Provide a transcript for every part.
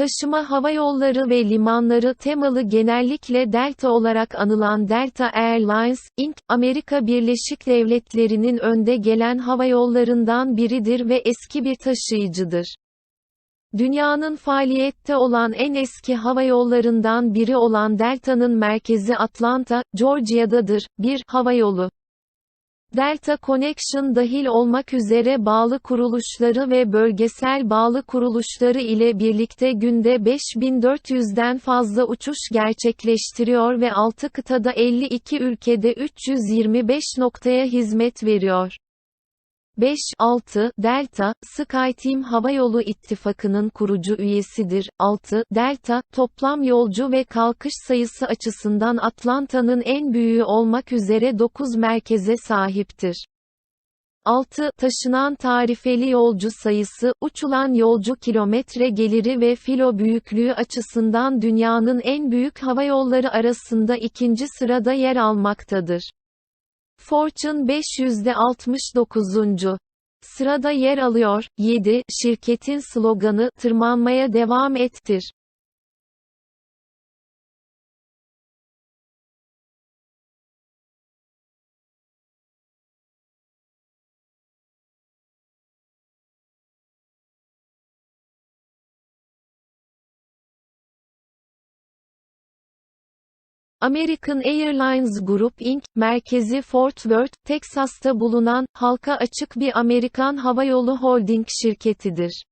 Taşıma havayolları ve limanları temalı genellikle Delta olarak anılan Delta Airlines, Inc., Amerika Birleşik Devletleri'nin önde gelen havayollarından biridir ve eski bir taşıyıcıdır. Dünyanın faaliyette olan en eski havayollarından biri olan Delta'nın merkezi Atlanta, Georgia'dadır. Bir havayolu Delta Connection dahil olmak üzere bağlı kuruluşları ve bölgesel bağlı kuruluşları ile birlikte günde 5400'den fazla uçuş gerçekleştiriyor ve 6 kıtada 52 ülkede 325 noktaya hizmet veriyor. 5-6 Delta, SkyTeam Havayolu İttifakı'nın kurucu üyesidir. 6 Delta, toplam yolcu ve kalkış sayısı açısından Atlanta'nın en büyüğü olmak üzere 9 merkeze sahiptir. 6. Taşınan tarifeli yolcu sayısı, uçulan yolcu kilometre geliri ve filo büyüklüğü açısından dünyanın en büyük havayolları arasında ikinci sırada yer almaktadır. Fortune 500'de 69. Sırada yer alıyor. 7. Şirketin sloganı, tırmanmaya devam ettir. American Airlines Group Inc., merkezi Fort Worth, Teksas'ta bulunan, halka açık bir Amerikan havayolu holding şirketidir.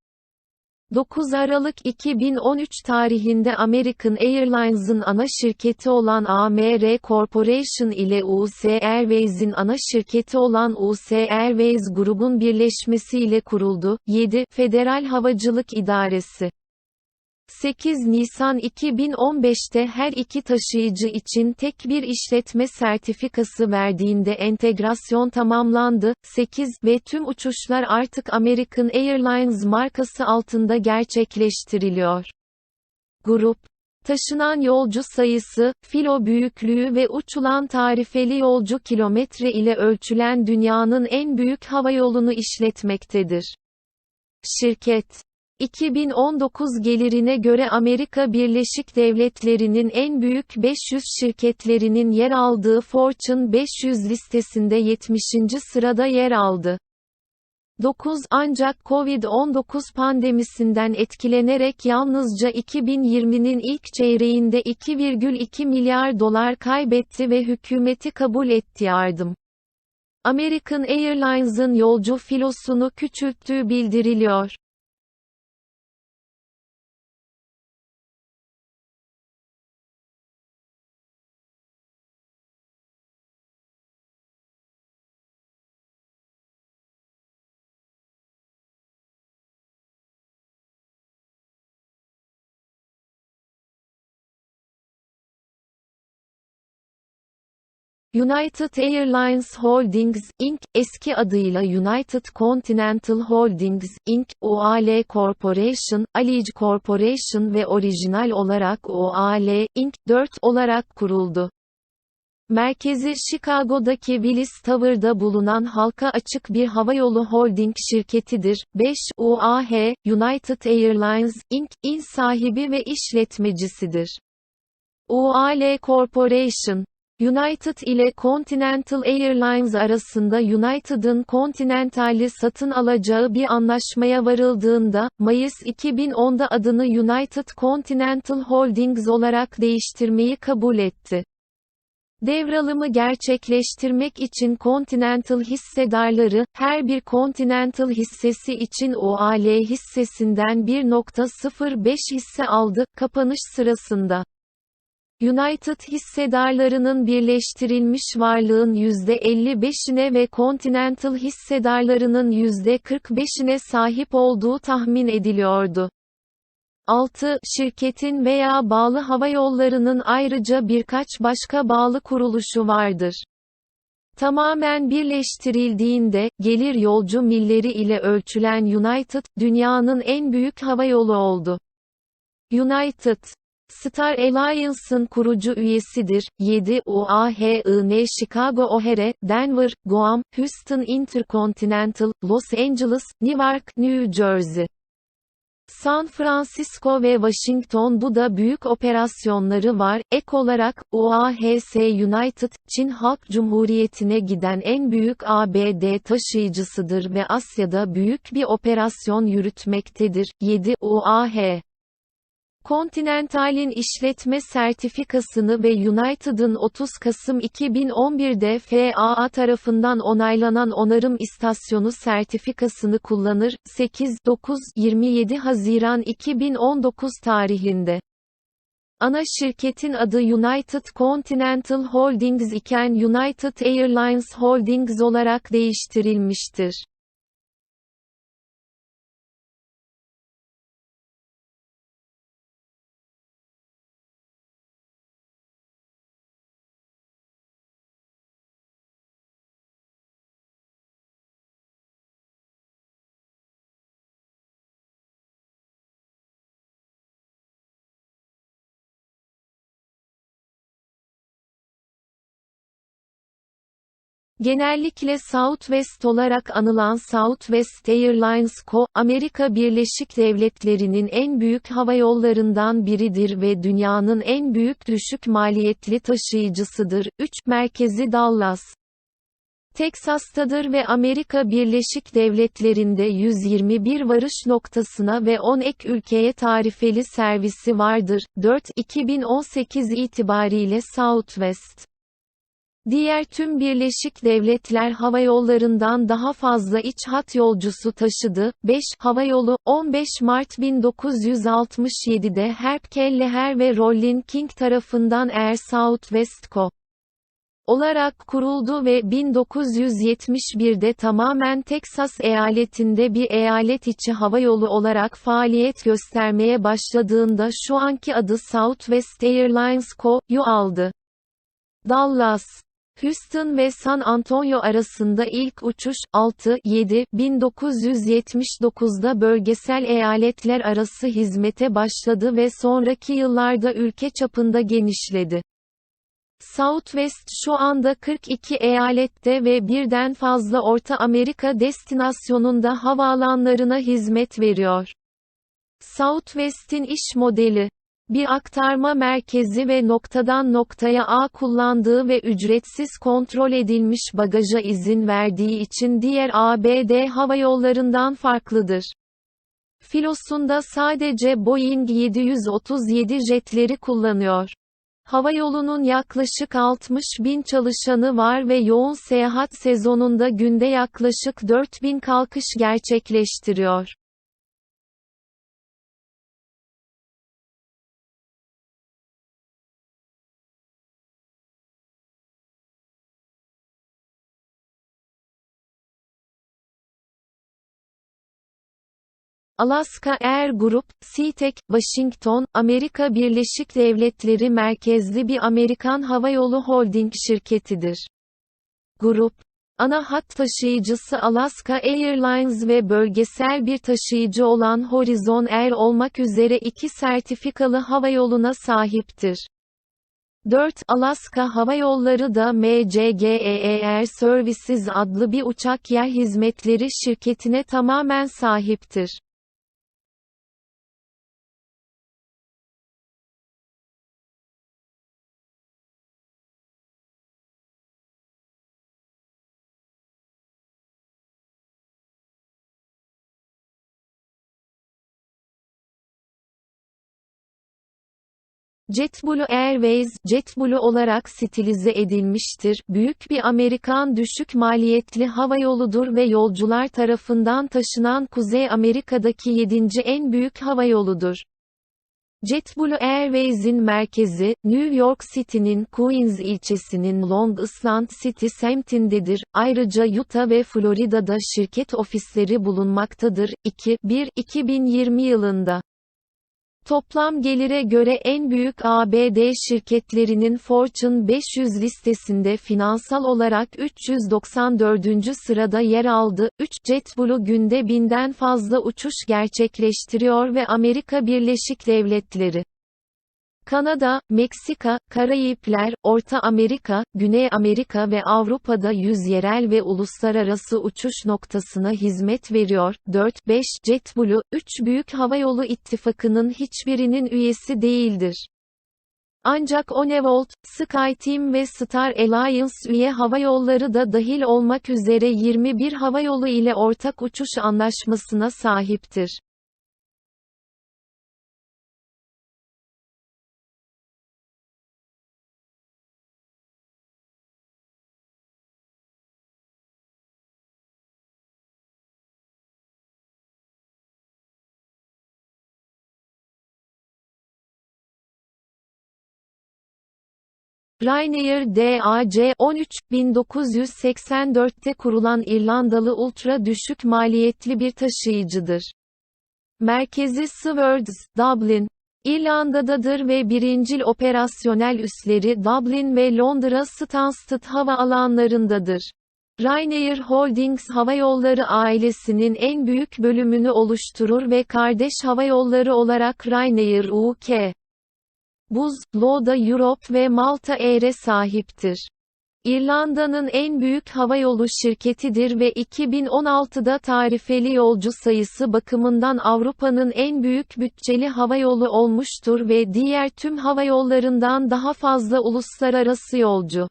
9 Aralık 2013 tarihinde American Airlines'ın ana şirketi olan AMR Corporation ile US Airways'in ana şirketi olan US Airways grubun birleşmesiyle kuruldu. 7 Federal Havacılık İdaresi 8 Nisan 2015'te her iki taşıyıcı için tek bir işletme sertifikası verdiğinde entegrasyon tamamlandı. 8 ve tüm uçuşlar artık American Airlines markası altında gerçekleştiriliyor. Grup Taşınan yolcu sayısı, filo büyüklüğü ve uçulan tarifeli yolcu kilometre ile ölçülen dünyanın en büyük havayolunu işletmektedir. Şirket 2019 gelirine göre Amerika Birleşik Devletleri'nin en büyük 500 şirketlerinin yer aldığı Fortune 500 listesinde 70. sırada yer aldı. 9 Ancak Covid-19 pandemisinden etkilenerek yalnızca 2020'nin ilk çeyreğinde 2,2 milyar dolar kaybetti ve hükümeti kabul etti yardım. American Airlines'ın yolcu filosunu küçülttüğü bildiriliyor. United Airlines Holdings, Inc., eski adıyla United Continental Holdings, Inc., UAL Corporation, Allied Corporation ve orijinal olarak UAL, Inc., 4 olarak kuruldu. Merkezi Chicago'daki Willis Tower'da bulunan halka açık bir havayolu holding şirketidir. 5 UAH, United Airlines, Inc., in sahibi ve işletmecisidir. UAL Corporation United ile Continental Airlines arasında United'ın Continental'i satın alacağı bir anlaşmaya varıldığında, Mayıs 2010'da adını United Continental Holdings olarak değiştirmeyi kabul etti. Devralımı gerçekleştirmek için Continental hissedarları, her bir Continental hissesi için OAL hissesinden 1.05 hisse aldı, kapanış sırasında. United hissedarlarının birleştirilmiş varlığın %55'ine ve Continental hissedarlarının %45'ine sahip olduğu tahmin ediliyordu. 6. Şirketin veya bağlı havayollarının ayrıca birkaç başka bağlı kuruluşu vardır. Tamamen birleştirildiğinde, gelir yolcu milleri ile ölçülen United, dünyanın en büyük havayolu oldu. United Star Alliance'ın kurucu üyesidir. 7 UAHIN Chicago O'Hare, Denver, Guam, Houston Intercontinental, Los Angeles, Newark, New Jersey. San Francisco ve Washington da büyük operasyonları var. Ek olarak, UAHS United, Çin Halk Cumhuriyeti'ne giden en büyük ABD taşıyıcısıdır ve Asya'da büyük bir operasyon yürütmektedir. 7 UAH Continental'in işletme sertifikasını ve United'ın 30 Kasım 2011'de FAA tarafından onaylanan onarım istasyonu sertifikasını kullanır. 8-9-27 Haziran 2019 tarihinde Ana şirketin adı United Continental Holdings iken United Airlines Holdings olarak değiştirilmiştir. Genellikle Southwest olarak anılan Southwest Airlines Co., Amerika Birleşik Devletleri'nin en büyük havayollarından biridir ve dünyanın en büyük düşük maliyetli taşıyıcısıdır. 3. Merkezi Dallas Teksas'tadır ve Amerika Birleşik Devletleri'nde 121 varış noktasına ve 10 ek ülkeye tarifeli servisi vardır. 4. 2018 itibariyle Southwest Diğer tüm Birleşik Devletler havayollarından daha fazla iç hat yolcusu taşıdı. 5 Havayolu 15 Mart 1967'de Herb Kelleher ve Rollin King tarafından Air Southwest Co. olarak kuruldu ve 1971'de tamamen Teksas eyaletinde bir eyalet içi havayolu olarak faaliyet göstermeye başladığında şu anki adı Southwest Airlines Co.'yu aldı. Dallas Houston ve San Antonio arasında ilk uçuş, 6-7, 1979'da bölgesel eyaletler arası hizmete başladı ve sonraki yıllarda ülke çapında genişledi. Southwest şu anda 42 eyalette ve birden fazla Orta Amerika destinasyonunda havaalanlarına hizmet veriyor. Southwest'in iş modeli bir aktarma merkezi ve noktadan noktaya ağ kullandığı ve ücretsiz kontrol edilmiş bagaja izin verdiği için diğer ABD havayollarından farklıdır. Filosunda sadece Boeing 737 jetleri kullanıyor. Havayolunun yaklaşık 60 bin çalışanı var ve yoğun seyahat sezonunda günde yaklaşık 4 bin kalkış gerçekleştiriyor. Alaska Air Group, SeaTac, Washington, Amerika Birleşik Devletleri merkezli bir Amerikan havayolu holding şirketidir. Grup, ana hat taşıyıcısı Alaska Airlines ve bölgesel bir taşıyıcı olan Horizon Air olmak üzere iki sertifikalı havayoluna sahiptir. 4. Alaska Hava Yolları da MCGE Air Services adlı bir uçak yer hizmetleri şirketine tamamen sahiptir. JetBlue Airways, JetBlue olarak stilize edilmiştir, büyük bir Amerikan düşük maliyetli havayoludur ve yolcular tarafından taşınan Kuzey Amerika'daki 7. en büyük havayoludur. JetBlue Airways'in merkezi, New York City'nin Queens ilçesinin Long Island City semtindedir. Ayrıca Utah ve Florida'da şirket ofisleri bulunmaktadır. 2. 1. 2020 yılında Toplam gelire göre en büyük ABD şirketlerinin Fortune 500 listesinde finansal olarak 394. sırada yer aldı. 3 JetBlue günde binden fazla uçuş gerçekleştiriyor ve Amerika Birleşik Devletleri Kanada, Meksika, Karayipler, Orta Amerika, Güney Amerika ve Avrupa'da 100 yerel ve uluslararası uçuş noktasına hizmet veriyor. 4-5 JetBlue, 3 büyük havayolu ittifakının hiçbirinin üyesi değildir. Ancak Oneworld, SkyTeam ve Star Alliance üye havayolları da dahil olmak üzere 21 havayolu ile ortak uçuş anlaşmasına sahiptir. Ryanair DAC 13, 1984'te kurulan İrlandalı ultra düşük maliyetli bir taşıyıcıdır. Merkezi Swords, Dublin, İrlanda'dadır ve birincil operasyonel üsleri Dublin ve Londra Stansted hava alanlarındadır. Ryanair Holdings Havayolları ailesinin en büyük bölümünü oluşturur ve kardeş havayolları olarak Ryanair UK, Buz, Loda Europe ve Malta Air'e sahiptir. İrlanda'nın en büyük havayolu şirketidir ve 2016'da tarifeli yolcu sayısı bakımından Avrupa'nın en büyük bütçeli havayolu olmuştur ve diğer tüm havayollarından daha fazla uluslararası yolcu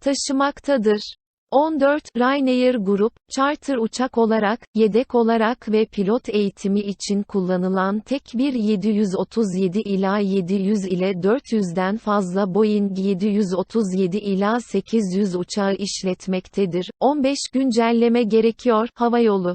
taşımaktadır. 14 Ryanair Group, charter uçak olarak, yedek olarak ve pilot eğitimi için kullanılan tek bir 737 ila 700 ile 400'den fazla Boeing 737 ila 800 uçağı işletmektedir. 15 güncelleme gerekiyor, havayolu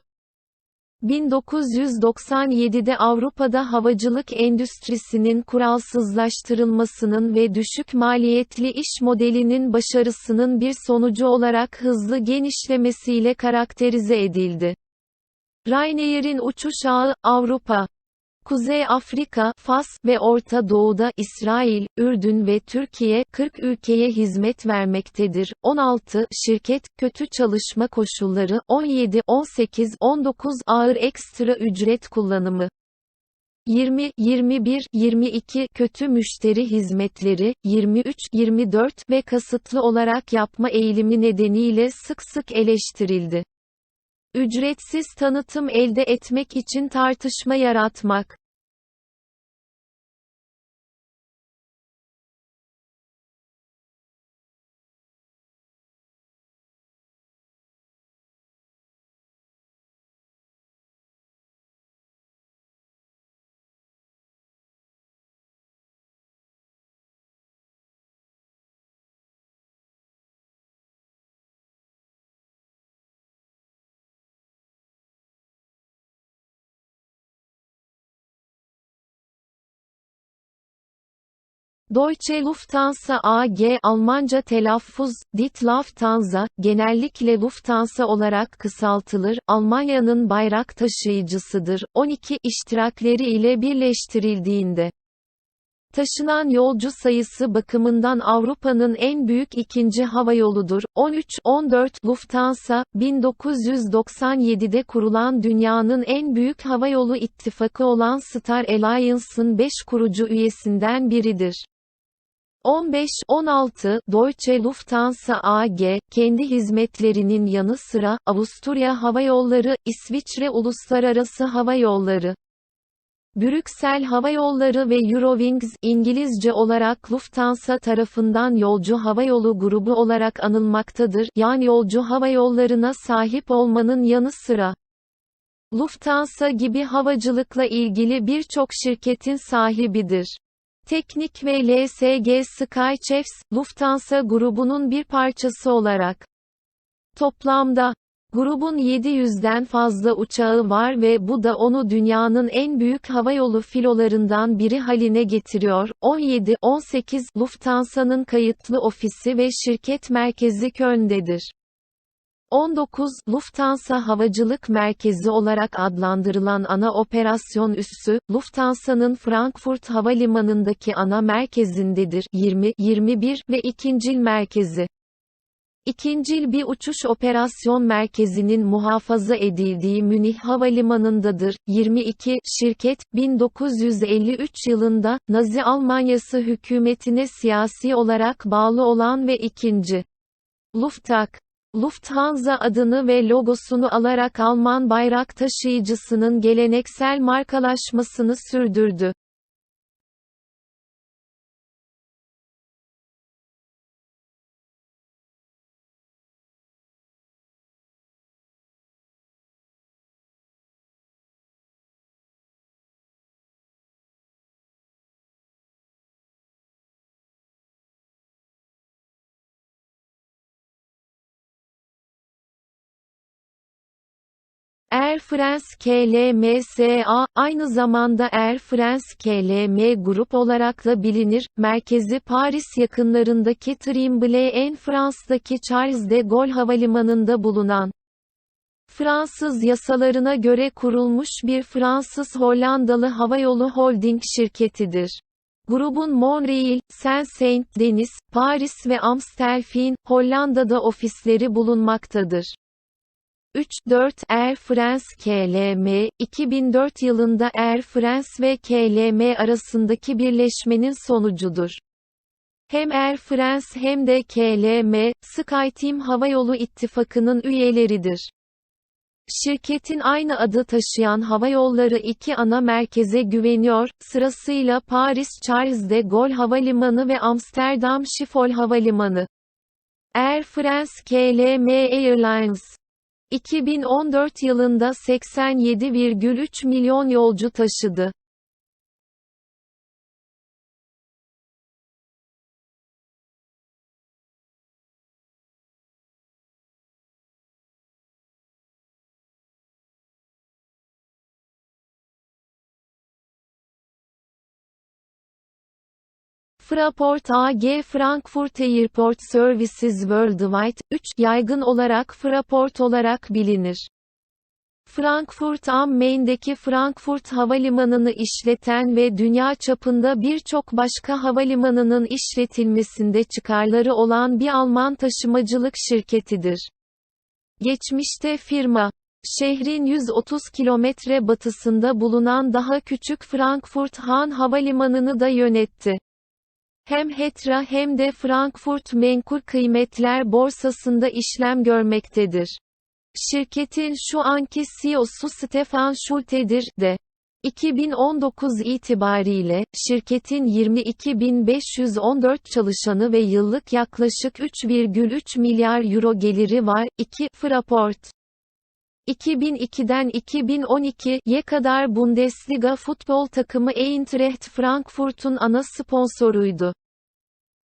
1997'de Avrupa'da havacılık endüstrisinin kuralsızlaştırılmasının ve düşük maliyetli iş modelinin başarısının bir sonucu olarak hızlı genişlemesiyle karakterize edildi. Ryanair'in uçuş ağı, Avrupa, Kuzey Afrika, Fas ve Orta Doğu'da İsrail, Ürdün ve Türkiye 40 ülkeye hizmet vermektedir. 16 şirket kötü çalışma koşulları 17 18 19 ağır ekstra ücret kullanımı 20, 21, 22 kötü müşteri hizmetleri, 23, 24 ve kasıtlı olarak yapma eğilimi nedeniyle sık sık eleştirildi. Ücretsiz tanıtım elde etmek için tartışma yaratmak. Deutsche Lufthansa AG Almanca telaffuz, dit Lufthansa, genellikle Lufthansa olarak kısaltılır, Almanya'nın bayrak taşıyıcısıdır, 12 iştirakleri ile birleştirildiğinde. Taşınan yolcu sayısı bakımından Avrupa'nın en büyük ikinci havayoludur. 13-14 Lufthansa, 1997'de kurulan dünyanın en büyük havayolu ittifakı olan Star Alliance'ın 5 kurucu üyesinden biridir. 15-16 Deutsche Lufthansa AG, kendi hizmetlerinin yanı sıra, Avusturya Hava Yolları, İsviçre Uluslararası Hava Yolları, Brüksel Hava Yolları ve Eurowings İngilizce olarak Lufthansa tarafından yolcu havayolu grubu olarak anılmaktadır, yani yolcu hava yollarına sahip olmanın yanı sıra, Lufthansa gibi havacılıkla ilgili birçok şirketin sahibidir. Teknik ve LSG Skychefs, Lufthansa grubunun bir parçası olarak. Toplamda, grubun 700'den fazla uçağı var ve bu da onu dünyanın en büyük havayolu filolarından biri haline getiriyor. 17-18 Lufthansa'nın kayıtlı ofisi ve şirket merkezi Köln'dedir. 19 Lufthansa Havacılık Merkezi olarak adlandırılan ana operasyon üssü, Lufthansa'nın Frankfurt Havalimanı'ndaki ana merkezindedir 20 21 ve ikincil merkezi. İkincil bir uçuş operasyon merkezinin muhafaza edildiği Münih Havalimanı'ndadır. 22 Şirket, 1953 yılında, Nazi Almanyası hükümetine siyasi olarak bağlı olan ve ikinci Luftak, Lufthansa adını ve logosunu alarak Alman bayrak taşıyıcısının geleneksel markalaşmasını sürdürdü. Air France KLMSA, aynı zamanda Air France KLM Grup olarak da bilinir, merkezi Paris yakınlarındaki Tremblay-en-France'daki Charles de Gaulle Havalimanı'nda bulunan, Fransız yasalarına göre kurulmuş bir Fransız-Hollandalı havayolu holding şirketidir. Grubun Montreal, Saint-Saint-Denis, Paris ve Amstelveen, Hollanda'da ofisleri bulunmaktadır. 3-4 Air France KLM, 2004 yılında Air France ve KLM arasındaki birleşmenin sonucudur. Hem Air France hem de KLM, SkyTeam Havayolu İttifakı'nın üyeleridir. Şirketin aynı adı taşıyan havayolları iki ana merkeze güveniyor, sırasıyla Paris Charles de Gaulle Havalimanı ve Amsterdam Schiphol Havalimanı. Air France KLM Airlines 2014 yılında 87,3 milyon yolcu taşıdı. Fraport AG Frankfurt Airport Services Worldwide, 3, yaygın olarak Fraport olarak bilinir. Frankfurt am Main'deki Frankfurt Havalimanı'nı işleten ve dünya çapında birçok başka havalimanının işletilmesinde çıkarları olan bir Alman taşımacılık şirketidir. Geçmişte firma, şehrin 130 kilometre batısında bulunan daha küçük Frankfurt Han Havalimanı'nı da yönetti. Hem Hetra hem de Frankfurt Menkul Kıymetler Borsası'nda işlem görmektedir. Şirketin şu anki CEO'su Stefan Schulte'dir de. 2019 itibariyle, şirketin 22.514 çalışanı ve yıllık yaklaşık 3,3 milyar euro geliri var. 2. Fraport 2002'den 2012'ye kadar Bundesliga futbol takımı Eintracht Frankfurt'un ana sponsoruydu.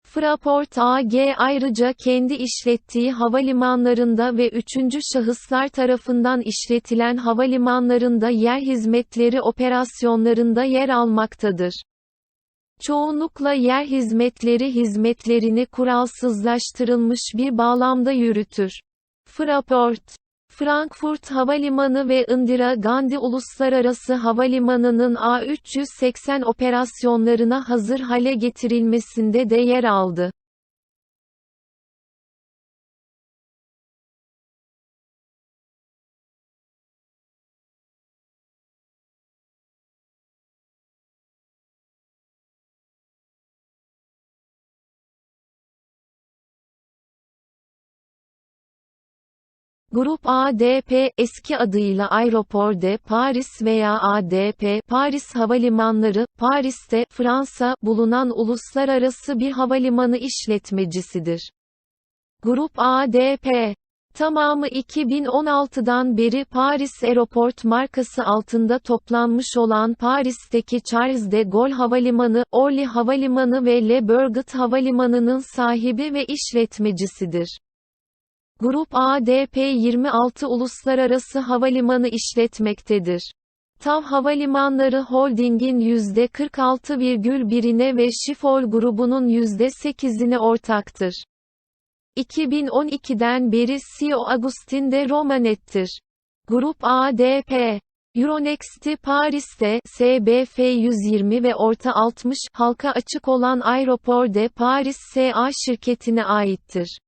Fraport AG ayrıca kendi işlettiği havalimanlarında ve üçüncü şahıslar tarafından işletilen havalimanlarında yer hizmetleri operasyonlarında yer almaktadır. Çoğunlukla yer hizmetleri hizmetlerini kuralsızlaştırılmış bir bağlamda yürütür. Fraport Frankfurt Havalimanı ve Indira Gandhi Uluslararası Havalimanı'nın A380 operasyonlarına hazır hale getirilmesinde de yer aldı. Grup ADP, eski adıyla Aéroport de Paris veya ADP, Paris Havalimanları, Paris'te, Fransa, bulunan uluslararası bir havalimanı işletmecisidir. Grup ADP, tamamı 2016'dan beri Paris Aeroport markası altında toplanmış olan Paris'teki Charles de Gaulle Havalimanı, Orly Havalimanı ve Le Bourget Havalimanı'nın sahibi ve işletmecisidir. Grup ADP 26 uluslararası havalimanı işletmektedir. TAV Havalimanları Holding'in %46,1'ine ve Schiphol grubunun %8'ine ortaktır. 2012'den beri CEO Agustin de Romanet'tir. Grup ADP Euronext'i Paris'te SBF 120 ve Orta 60 halka açık olan Aéroport de Paris SA şirketine aittir.